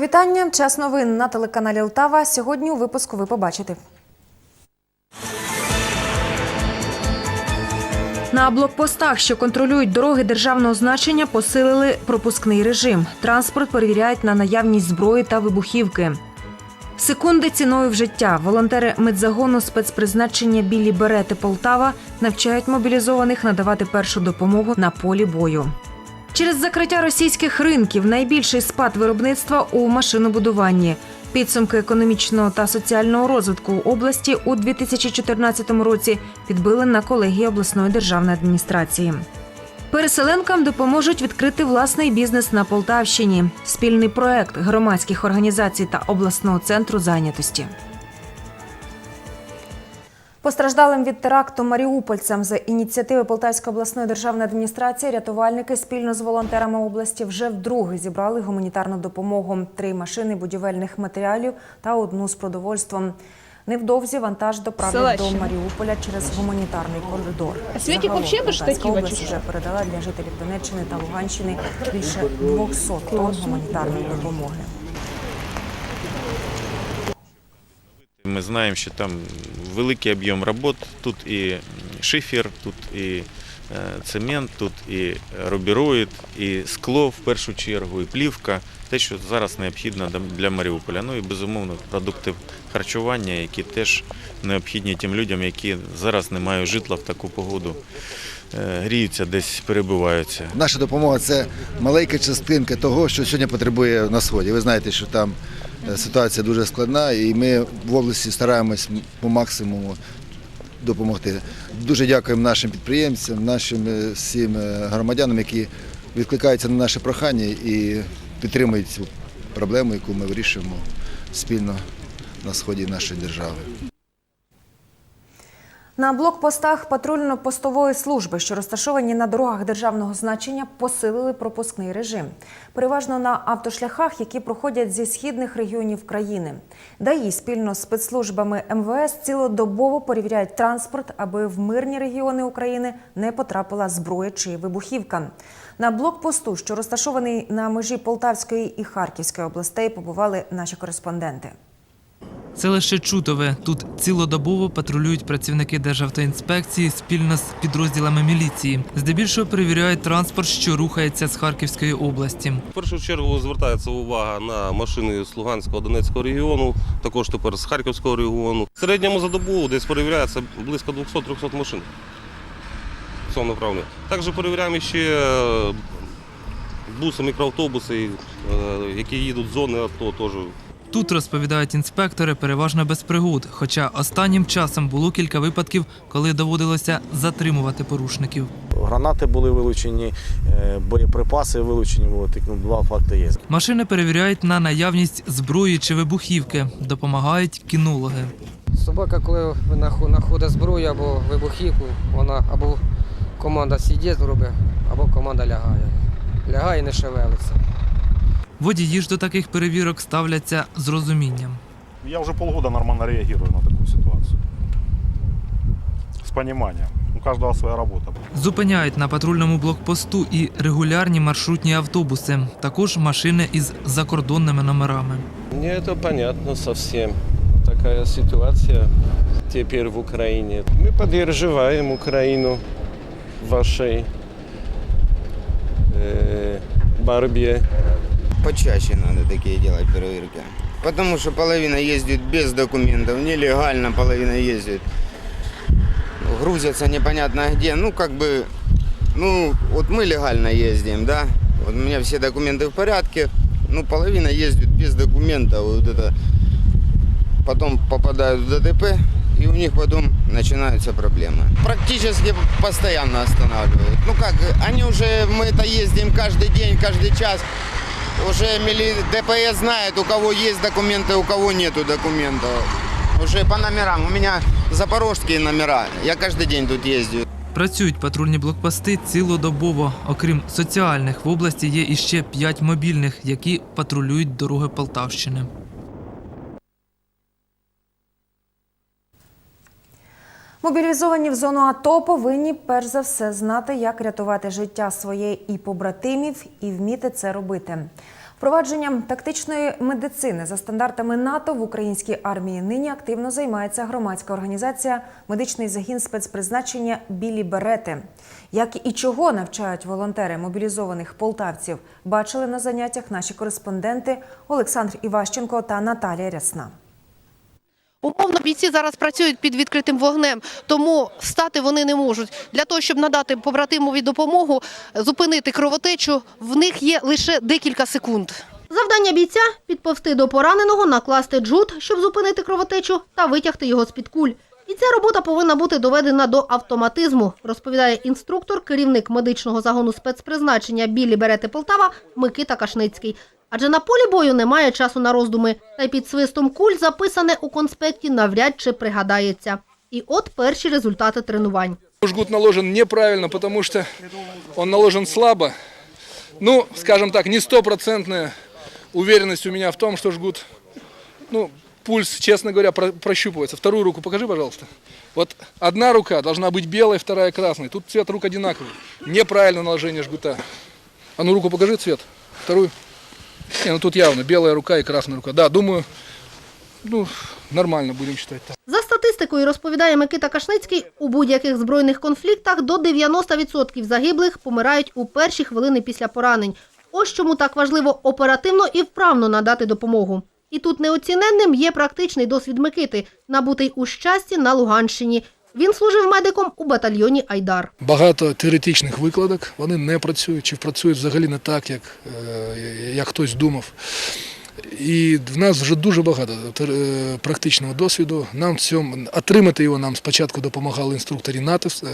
Вітання. Час новин на телеканалі Лтава. Сьогодні у випуску ви побачите. На блокпостах, що контролюють дороги державного значення, посилили пропускний режим. Транспорт перевіряють на наявність зброї та вибухівки. Секунди ціною в життя. Волонтери медзагону спецпризначення Білі Берети Полтава навчають мобілізованих надавати першу допомогу на полі бою. Через закриття російських ринків найбільший спад виробництва у машинобудуванні. Підсумки економічного та соціального розвитку області у 2014 році підбили на колегії обласної державної адміністрації. Переселенкам допоможуть відкрити власний бізнес на Полтавщині. Спільний проект громадських організацій та обласного центру зайнятості. Постраждалим від теракту маріупольцям з ініціативи Полтавської обласної державної адміністрації рятувальники спільно з волонтерами області вже вдруге зібрали гуманітарну допомогу: три машини будівельних матеріалів та одну з продовольством. Невдовзі вантаж доправлять до Маріуполя через гуманітарний коридор. Загалом Полтавська область вже передала для жителів Донеччини та Луганщини більше 200 тонн гуманітарної допомоги. Ми знаємо, що там великий об'єм робот. Тут і шифер, тут і е, цемент, тут і рубіроїд, і скло в першу чергу, і плівка. Те, що зараз необхідно для- Маріуполя. Ну і безумовно продукти харчування, які теж необхідні тим людям, які зараз не мають житла в таку погоду, е, гріються, десь перебуваються. Наша допомога це маленька частинка того, що сьогодні потребує на сході. Ви знаєте, що там ситуація дуже складна, і ми в області стараємось по максимуму допомогти. Дуже дякуємо нашим підприємцям, нашим е, всім е, громадянам, які відкликаються на наше прохання і підтримують цю проблему, яку ми вирішуємо спільно на сході нашої держави. На блокпостах патрульно-постової служби, що розташовані на дорогах державного значення, посилили пропускний режим. Переважно на автошляхах, які проходять зі східних регіонів країни. ДАІ спільно з спецслужбами МВС цілодобово перевіряють транспорт, аби в мирні регіони України не потрапила зброя чи вибухівка. На блокпосту, що розташований на межі Полтавської і Харківської областей, побували наші кореспонденти. Селище Чутове. Тут цілодобово патрулюють працівники Державтоінспекції спільно з підрозділами міліції. Здебільшого перевіряють транспорт, що рухається з Харківської області. В першу чергу звертається увага на машини з Луганського Донецького регіону, також тепер з Харківського регіону. В середньому за добу десь перевіряється близько 200-300 машин. В цьому направленні. Також перевіряємо ще е, буси, мікроавтобуси, е, які їдуть з зони АТО теж. Тут розповідають інспектори переважно без пригод. Хоча останнім часом було кілька випадків, коли доводилося затримувати порушників. Гранати були вилучені, е, боєприпаси вилучені були. Так, ну, два факти є. Машини перевіряють на наявність зброї чи вибухівки. Допомагають кінологи. Собака, коли знаходить зброю або вибухівку, вона або команда сидить робить, або команда лягає. Лягає і не шевелиться. Водії ж до таких перевірок ставляться з розумінням. Я уже полгода нормально реагирую на такую ситуацию. С пониманием. У каждого своя работа. Зупиняють на патрульному блокпосту і регулярні маршрутні автобуси, також машини із закордонними номерами. Мне это понятно совсем. Такая ситуация теперь в Украине. Мы поддерживаем Украину в вашей э, борьбе. Почаще надо такие делать проверки. Потому что половина ездит без документов, нелегально половина ездит. Грузятся непонятно где. Ну, как бы, ну, вот мы легально ездим, да. Вот у меня все документы в порядке. Ну, половина ездит без документов. Вот это потом попадают в ДТП, и у них потом начинаются проблемы. Практически постоянно останавливают. Ну как, они уже, мы это ездим каждый день, каждый час. Уже мили- ДПС знает, у кого есть документы, у кого нету документов. Уже по номерам. У меня запорожские номера. Я каждый день тут ездю. Працюють патрульні блокпости цілодобово. Окрім соціальних, в області є іще п'ять мобільних, які патрулюють дороги Полтавщини. Мобілізовані в зону АТО повинні перш за все знати, як рятувати життя своє і побратимів, і вміти це робити. Впровадженням тактичної медицини за стандартами НАТО в українській армії нині активно займається громадська організація Медичний загін спецпризначення Білі Берети. Як і чого навчають волонтери мобілізованих полтавців, бачили на заняттях наші кореспонденти Олександр Іващенко та Наталія Рясна. Умовно, бійці зараз працюють під відкритим вогнем, тому стати вони не можуть. Для того, щоб надати побратимові допомогу, зупинити кровотечу, в них є лише декілька секунд. Завдання бійця – підповсти до пораненого, накласти джут, щоб зупинити кровотечу, та витягти його з-під куль. І ця робота повинна бути доведена до автоматизму, розповідає інструктор, керівник медичного загону спецпризначення Білі Берети Полтава Микита Кашницький. Адже на полі бою немає часу на роздуми, та й під свистом куль записане у конспекті навряд чи пригадається. І от перші результати тренувань. Жгут наложен неправильно, потому что он наложен слабо. Ну, скажем так, не стопроцентная уверенность у меня в том, что жгут, ну, пульс, честно говоря, про- прощупывается. Вторую руку покажи, пожалуйста. Вот одна рука должна быть белой, вторая красной. Тут цвет рук одинаковый. Неправильное наложение жгута. А ну руку покажи цвет. Вторую. Не, ну тут явно белая рука и красная рука. Да, думаю, ну, нормально будем считать так. За статистикою, розповідає Микита Кашницький, у будь-яких збройних конфліктах до 90% загиблих помирають у перші хвилини після поранень. Ось чому так важливо оперативно і вправно надати допомогу. І тут неоціненним є практичний досвід Микити, набутий у щасті на Луганщині. Він служив медиком у батальйоні Айдар. Багато теоретичних викладок, вони не працюють чи працюють взагалі не так, як, е, як хтось думав. І в нас вже дуже багато е, практичного досвіду. Нам цьому отримати його нам спочатку допомагали інструктори НАТО, е,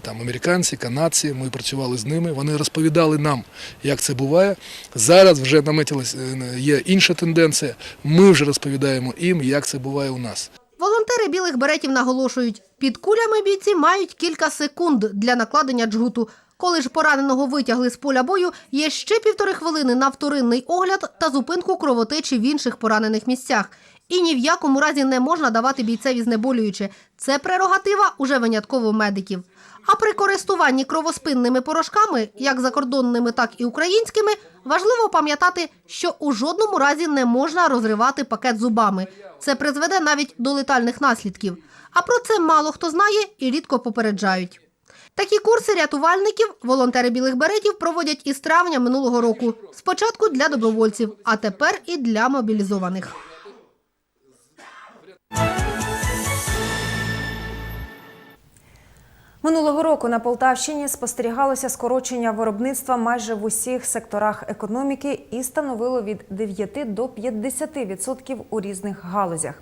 там американці, канадці. Ми працювали з ними. Вони розповідали нам, як це буває. Зараз вже наметилась є інша тенденція. Ми вже розповідаємо їм, як це буває у нас. Волонтери білих беретів наголошують, під кулями бійці мають кілька секунд для накладення джгуту. Коли ж пораненого витягли з поля бою, є ще півтори хвилини на вторинний огляд та зупинку кровотечі в інших поранених місцях. І ні в якому разі не можна давати бійцеві знеболююче. Це прерогатива уже винятково медиків. А при користуванні кровоспинними порошками, як закордонними, так і українськими, важливо пам'ятати, що у жодному разі не можна розривати пакет зубами. Це призведе навіть до летальних наслідків. А про це мало хто знає і рідко попереджають. Такі курси рятувальників волонтери білих беретів проводять із травня минулого року. Спочатку для добровольців, а тепер і для мобілізованих. Минулого року на Полтавщині спостерігалося скорочення виробництва майже в усіх секторах економіки і становило від 9 до 50% у різних галузях.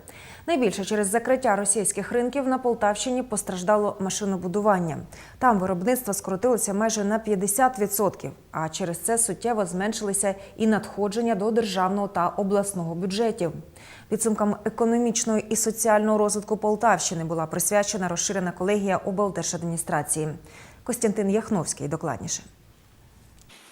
Найбільше через закриття російських ринків на Полтавщині постраждало машинобудування. Там виробництво скоротилося майже на 50%, а через це суттєво зменшилися і надходження до державного та обласного бюджетів. Підсумкам економічного і соціального розвитку Полтавщини була присвячена розширена колегія облдержадміністрації. Костянтин Яхновський докладніше.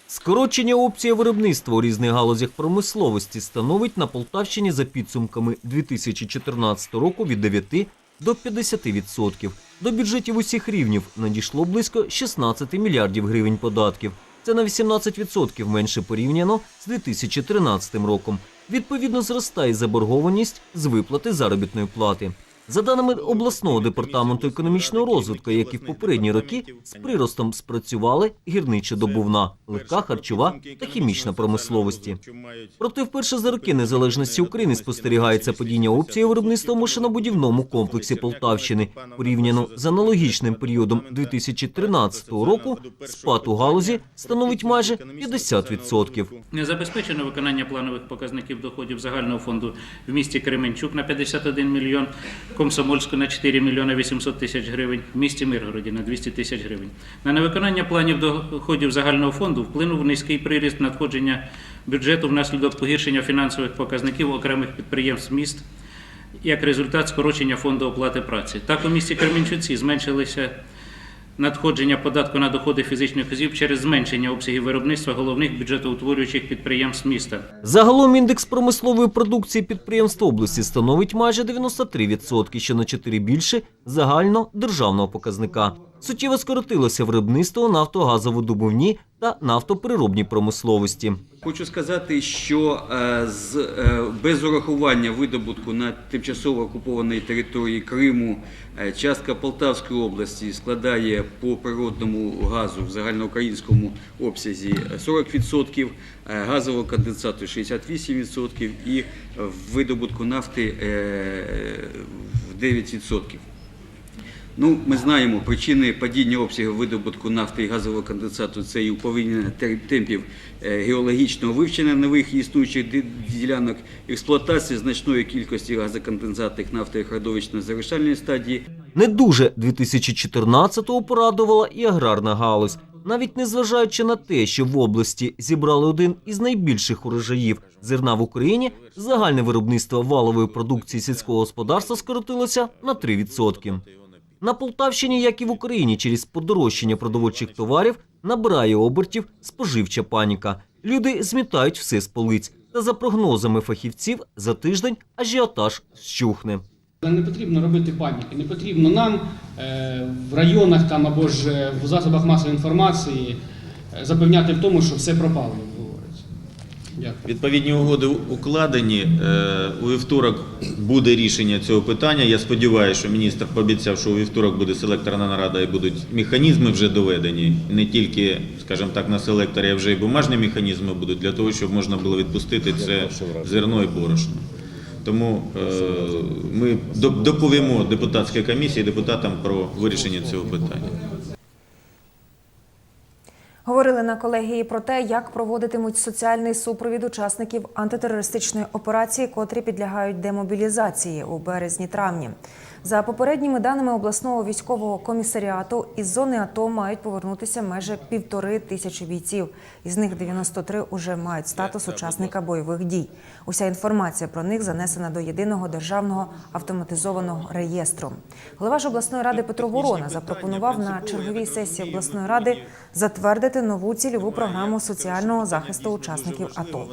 Скорочення опції виробництва у різних галузях промисловості становить на Полтавщині за підсумками 2014 року від 9 до 50%. До бюджетів усіх рівнів надійшло близько 16 мільярдів гривень податків. Це на 18% менше порівняно з 2013 роком. Відповідно, зростає заборгованість з виплати заробітної плати. За даними обласного департаменту економічного розвитку, як і в попередні роки, з приростом спрацювали гірничо-добувна, легка харчова та хімічна промисловості. Проте вперше за роки незалежності України спостерігається падіння опції виробництва в машинобудівному комплексі Полтавщини. Порівняно з аналогічним періодом 2013 року спад у галузі становить майже 50%. Не забезпечено виконання планових показників доходів загального фонду в місті Кременчук на 51 мільйон, Комсомольську на 4 мільйони 800 тисяч гривень, в місті Миргороді на 200 тисяч гривень. На невиконання планів доходів загального фонду вплинув низький приріст надходження бюджету внаслідок погіршення фінансових показників окремих підприємств міст як результат скорочення фонду оплати праці. Так у місті Кременчуці зменшилися надходження податку на доходи фізичних осіб через зменшення обсягів виробництва головних бюджетоутворюючих підприємств міста. Загалом індекс промислової продукції підприємств області становить майже 93%, що на 4 більше загально державного показника. Суттєво скоротилося виробництво нафтогазовидобувній та нафтопереробній промисловості. Хочу сказати, що е, з, е, без урахування видобутку на тимчасово окупованій території Криму е, частка Полтавської області складає по природному газу в загальноукраїнському обсязі 40%, е, газового конденсату 68% і видобутку нафти в 9%. Ну, ми знаємо, причини падіння обсягу видобутку нафти і газового конденсату це і уповільнення темпів е, геологічного вивчення нових існуючих ділянок, експлуатація значної кількості газоконденсатних нафтових родовищ на завершальній стадії, Не дуже 2014-го порадувала і аграрна галузь. Навіть незважаючи на те, що в області зібрали один із найбільших урожаїв зерна в Україні, загальне виробництво валової продукції сільського господарства скоротилося на 3%. На Полтавщині, як і в Україні, через подорожчання продовольчих товарів набирає обертів споживча паніка. Люди змітають все з полиць. Та за прогнозами фахівців, за тиждень ажіотаж щухне. Не потрібно робити паніки, не потрібно нам е, в районах там або ж е, в засобах масової інформації е, запевняти в тому, що все пропало. Відповідні угоди укладені. Е, У вівторок буде рішення цього питання. Я сподіваюся, що міністр пообіцяв, що у вівторок буде селекторна нарада і будуть механізми вже доведені. Не тільки, скажімо так, на селекторі, а вже і бумажні механізми будуть для того, щоб можна було відпустити це зерно і борошно. Тому е, ми до- доповімо депутатській комісії депутатам про вирішення цього питання. Говорили на колегії про те, як проводитимуть соціальний супровід учасників антитерористичної операції, котрі підлягають демобілізації у березні-травні. За попередніми даними обласного військового комісаріату, із зони АТО мають повернутися майже півтори тисячі бійців. Із них 93 уже мають статус учасника бойових дій. Уся інформація про них занесена до єдиного державного автоматизованого реєстру. Голова ж обласної ради Петро Ворона запропонував на черговій сесії обласної ради затвердити нову цільову програму соціального захисту учасників АТО.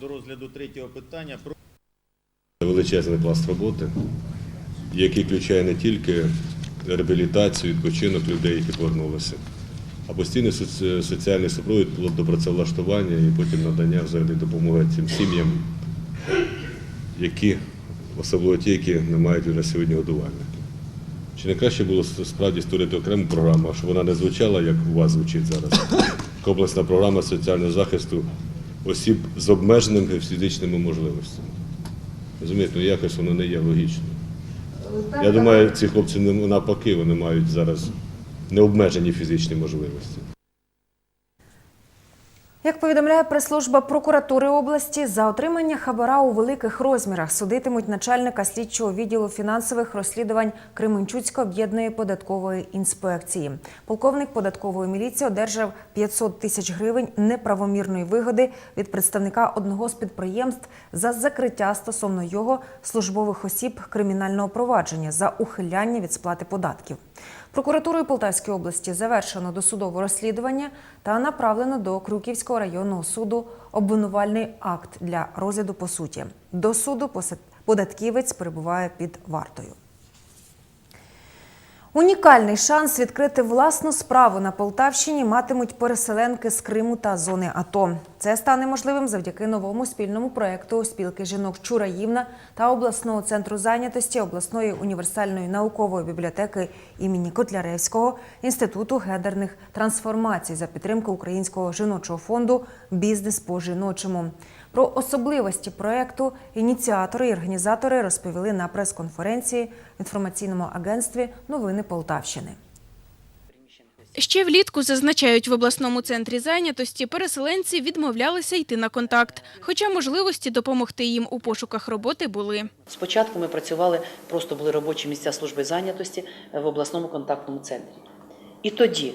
До розгляду третього питання про Величезний пласт роботи, який включає не тільки реабілітацію, відпочинок людей, які повернулися, а постійний соці- соціальний супровід до працевлаштування і потім надання взагалі допомоги цим сім'ям, які, особливо ті, які не мають на сьогодні годувальника. Чи не краще було справді створити окрему програму, щоб вона не звучала, як у вас звучить зараз? Комплексна програма соціального захисту осіб з обмеженими фізичними можливостями. Розумієте, ну якось воно не є логічно. Я думаю, ці хлопці не- навпаки, вони мають зараз необмежені фізичні можливості. Як повідомляє прес-служба прокуратури області, за отримання хабара у великих розмірах судитимуть начальника слідчого відділу фінансових розслідувань Кременчуцької об'єднаної податкової інспекції. Полковник податкової міліції одержав 500 тисяч гривень неправомірної вигоди від представника одного з підприємств за закриття стосовно його службових осіб кримінального провадження за ухиляння від сплати податків. Прокуратурою Полтавської області завершено досудове розслідування та направлено до Круківського районного суду обвинувальний акт для розгляду по суті. До суду податківець перебуває під вартою. Унікальний шанс відкрити власну справу на Полтавщині матимуть переселенки з Криму та зони АТО. Це стане можливим завдяки новому спільному проєкту спілки жінок Чураївна та обласного центру зайнятості обласної універсальної наукової бібліотеки імені Котляревського інституту гендерних трансформацій за підтримки Українського жіночого фонду Бізнес по жіночому. Про особливості проєкту ініціатори і організатори розповіли на прес-конференції в інформаційному агентстві Новини Полтавщини. Ще влітку зазначають в обласному центрі зайнятості, переселенці відмовлялися йти на контакт, хоча можливості допомогти їм у пошуках роботи були. Спочатку ми працювали, просто були робочі місця служби зайнятості в обласному контактному центрі. І тоді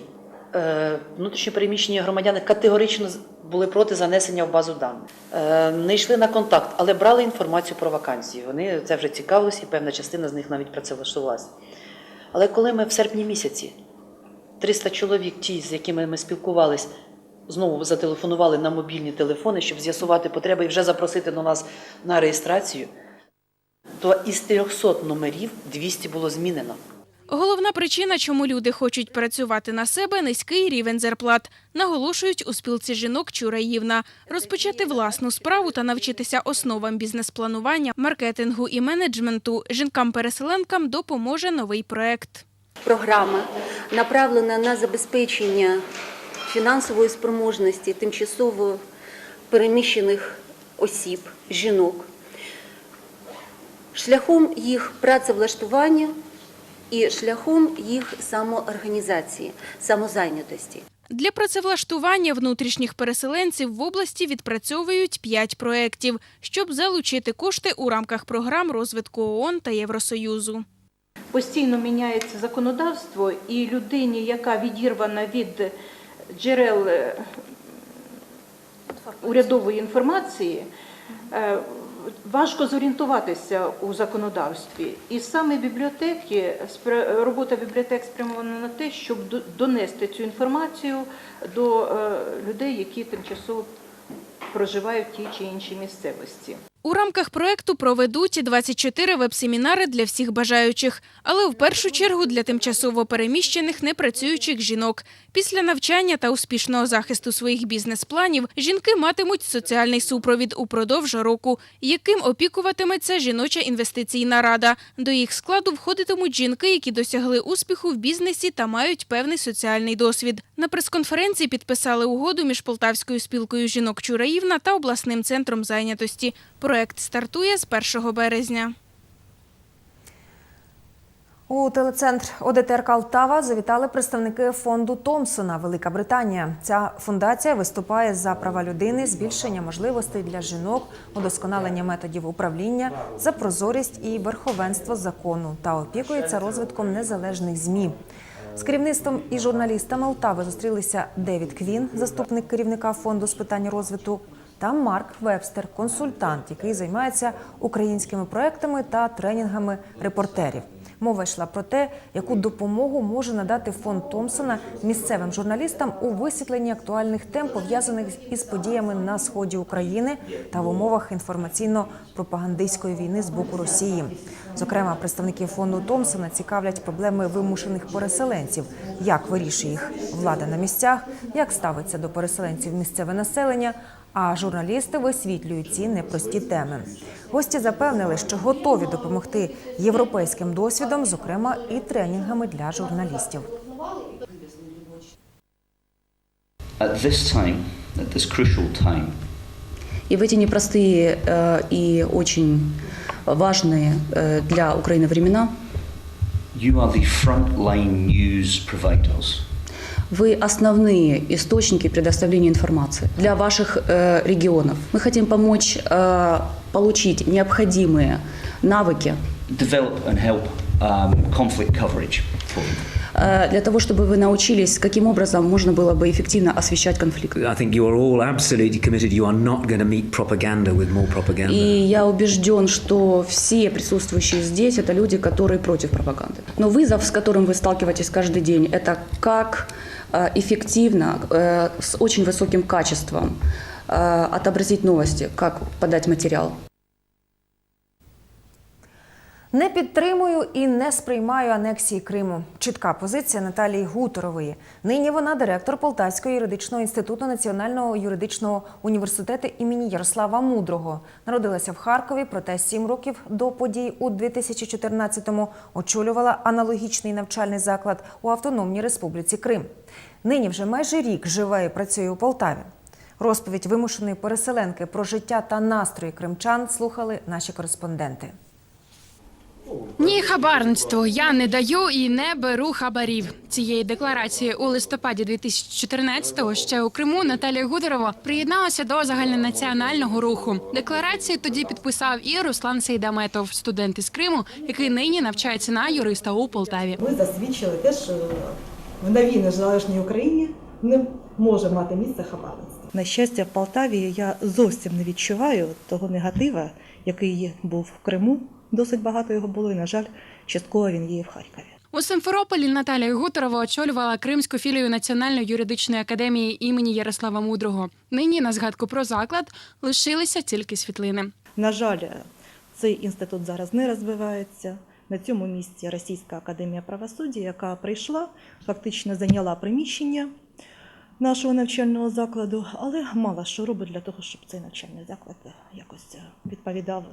внутрішньопереміщені громадяни категорично були проти занесення в базу даних. Е, Не йшли на контакт, але брали інформацію про вакансії. Вони це вже цікавилися, і певна частина з них навіть працевлаштувалася. Але коли ми в серпні місяці 300 чоловік, ті, з якими ми спілкувались, знову зателефонували на мобільні телефони, щоб з'ясувати потреби і вже запросити до нас на реєстрацію, то із 300 номерів 200 було змінено. Головна причина, чому люди хочуть працювати на себе – низький рівень зарплат. Наголошують у спілці жінок Чураївна. Розпочати власну справу та навчитися основам бізнес-планування, маркетингу і менеджменту жінкам-переселенкам допоможе новий проект. Програма направлена на забезпечення фінансової спроможності тимчасово переміщених осіб, жінок, шляхом їх працевлаштування і шляхом їх самоорганізації, самозайнятості. Для працевлаштування внутрішніх переселенців в області відпрацьовують п'ять проєктів, щоб залучити кошти у рамках програм розвитку ООН та Євросоюзу. Постійно міняється законодавство, і людині, яка відірвана від джерел е, урядової інформації, е, важко зорієнтуватися у законодавстві. І саме бібліотеки, робота бібліотек спрямована на те, щоб донести цю інформацію до е, людей, які тимчасово проживають в тій чи іншій місцевості. У рамках проекту проведуть 24 веб-семінари для всіх бажаючих, але в першу чергу для тимчасово переміщених непрацюючих жінок. Після навчання та успішного захисту своїх бізнес-планів жінки матимуть соціальний супровід упродовж року, яким опікуватиметься жіноча інвестиційна рада. До їх складу входитимуть жінки, які досягли успіху в бізнесі та мають певний соціальний досвід. На прес-конференції підписали угоду між Полтавською спілкою жінок Чураївна та обласним центром зайнятості. Проект стартує з 1 березня. У телецентр ОДТР Калтава завітали представники фонду Томпсона Велика Британія. Ця фундація виступає за права людини, збільшення можливостей для жінок, удосконалення методів управління, за прозорість і верховенство закону та опікується розвитком незалежних змі. З керівництвом і журналістами Олтави зустрілися Девід Квін, заступник керівника фонду з питань розвитку, та Марк Вебстер, консультант, який займається українськими проектами та тренінгами репортерів. Мова йшла про те, яку допомогу може надати фонд Томпсона місцевим журналістам у висвітленні актуальних тем, пов'язаних із подіями на сході України та в умовах інформаційно-пропагандистської війни з боку Росії. Зокрема, представники фонду Томпсона цікавлять проблеми вимушених переселенців, як вирішує їх влада на місцях, як ставиться до переселенців місцеве населення А журналісти висвітлюють ці непрості теми. Гості запевнили, що готові допомогти європейським досвідом, зокрема і тренінгами для журналістів. At this time, at this crucial time, И в эти непростые э, и очень важные э, для Украины времена you are the frontline news providers. Вы основные источники предоставления информации для ваших э, регионов. Мы хотим помочь э, получить необходимые навыки Develop and help um, conflict coverage for э, для того, чтобы вы научились, каким образом можно было бы эффективно освещать конфликт. I think you are all absolutely committed. You are not going to meet propaganda with more propaganda. И я убежден, что все присутствующие здесь это люди, которые против пропаганды. Но вызов, с которым вы сталкиваетесь каждый день, это как эффективно, э, с очень высоким качеством э, отобразить новости, как подать материал. Не підтримую і не сприймаю анексії Криму. Чітка позиція Наталії Гуторової. Нині вона директор Полтавського юридичного інституту Національного юридичного університету імені Ярослава Мудрого. Народилася в Харкові, проте сім років до подій у 2014-му очолювала аналогічний навчальний заклад у Автономній Республіці Крим. Нині вже майже рік живе і працює у Полтаві. Розповідь вимушеної переселенки про життя та настрої кримчан слухали наші кореспонденти. Ні, хабарництво. Я не даю і не беру хабарів. Цієї декларації у листопаді 2014-го ще у Криму Наталія Гудорова приєдналася до загальнонаціонального руху. Декларацію тоді підписав і Руслан Сейдаметов, студент із Криму, який нині навчається на юриста у Полтаві. Ми засвідчили те, що в новій незалежній Україні не може мати місце хабарництво. На щастя, в Полтаві я зовсім не відчуваю того негатива, який був в Криму. Досить багато його було, і, на жаль, частково він є в Харкові. У Симферополі Наталія Гуторова очолювала Кримську філію Національної юридичної академії імені Ярослава Мудрого. Нині на згадку про заклад лишилися тільки світлини. На жаль, цей інститут зараз не розвивається. На цьому місці Російська академія правосуддя, яка прийшла, фактично зайняла приміщення нашого навчального закладу, але мало що робить для того, щоб цей навчальний заклад якось відповідав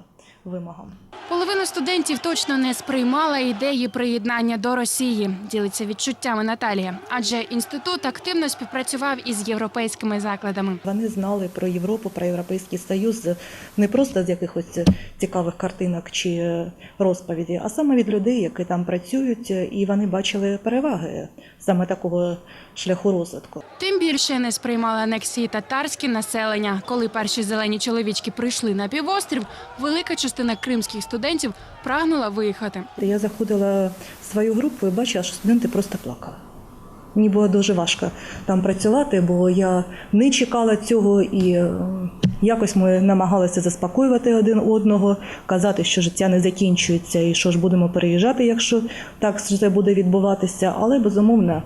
вимогам. Половина студентів точно не сприймала ідеї приєднання до Росії. Ділиться відчуттями Наталія, адже інститут активно співпрацював із європейськими закладами. Вони знали про Європу, про Європейський Союз не просто з якихось цікавих картинок чи розповіді, а саме від людей, які там працюють, і вони бачили переваги саме такого шляху розвитку. Тим більше не сприймали анексії татарські населення. Коли перші зелені чоловічки прийшли на півострів, велика частина кримських студентів прагнула виїхати. Я заходила в свою групу і бачила, що студенти просто плакали. Мені було дуже важко там працювати, бо я не чекала цього і е, якось ми намагалися заспокоювати один одного, казати, що життя не закінчується і що ж будемо переїжджати, якщо так все буде відбуватися. Але безумовно,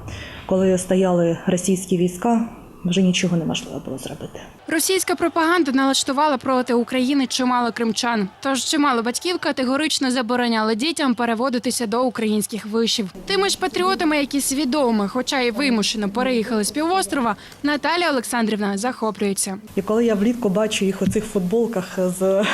коли стояли російські війська, вже нічого неможливо було зробити. Російська пропаганда налаштувала проти України чимало кримчан. Тож чимало батьків категорично забороняли дітям переводитися до українських вишів. Тими ж патріотами, які свідомо, хоча й вимушено переїхали з півострова, Наталя Олександрівна захоплюється. І коли я влітку бачу їх у цих футболках з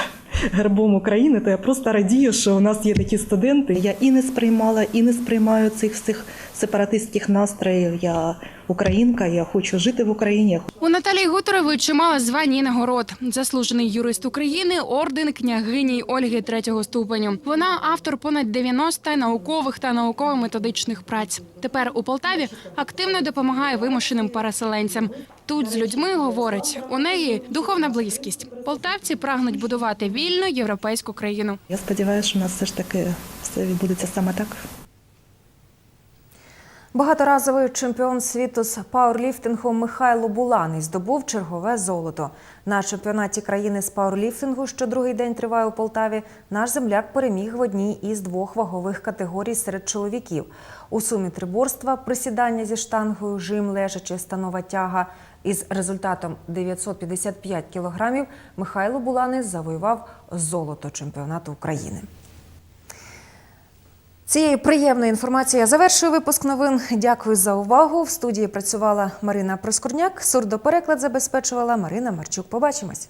гербом України, то я просто радію, що у нас є такі студенти. Я і не сприймала, і не сприймаю цих всіх сепаратистських настроїв. Я українка, я хочу жити в Україні. У Наталії Гутерової чимало звань і нагород. Заслужений юрист України, орден княгині Ольги третього ступеню. Вона автор понад 90 наукових та науково-методичних праць. Тепер у Полтаві активно допомагає вимушеним переселенцям. Тут з людьми говорить, у неї духовна близькість. Полтавці прагнуть будувати вільну європейську країну. Я сподіваюся, що у нас все ж таки все відбудеться саме так. Багаторазовий чемпіон світу з пауерліфтингу Михайло Буланий здобув чергове золото. На чемпіонаті країни з пауерліфтингу, що другий день триває у Полтаві, наш земляк переміг в одній із двох вагових категорій серед чоловіків. У сумі триборства присідання зі штангою, жим, лежачи, станова тяга. Із результатом 955 кілограмів Михайло Буланий завоював золото чемпіонату України. Цією приємною інформацією я завершую випуск новин. Дякую за увагу. В студії працювала Марина Проскурняк. Сурдопереклад забезпечувала Марина Марчук. Побачимось.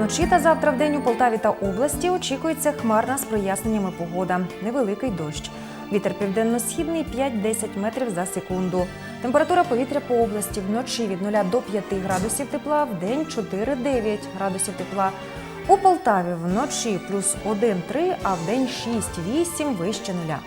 Вночі та завтра в день у Полтаві та області очікується хмарна з проясненнями погода. Невеликий дощ. Вітер південно-східний 5-10 метрів за секунду. Температура повітря по області вночі від 0 до 5 градусів тепла, в день 4-9 градусів тепла. У Полтаві вночі плюс 1-3, а в день 6-8 вище нуля.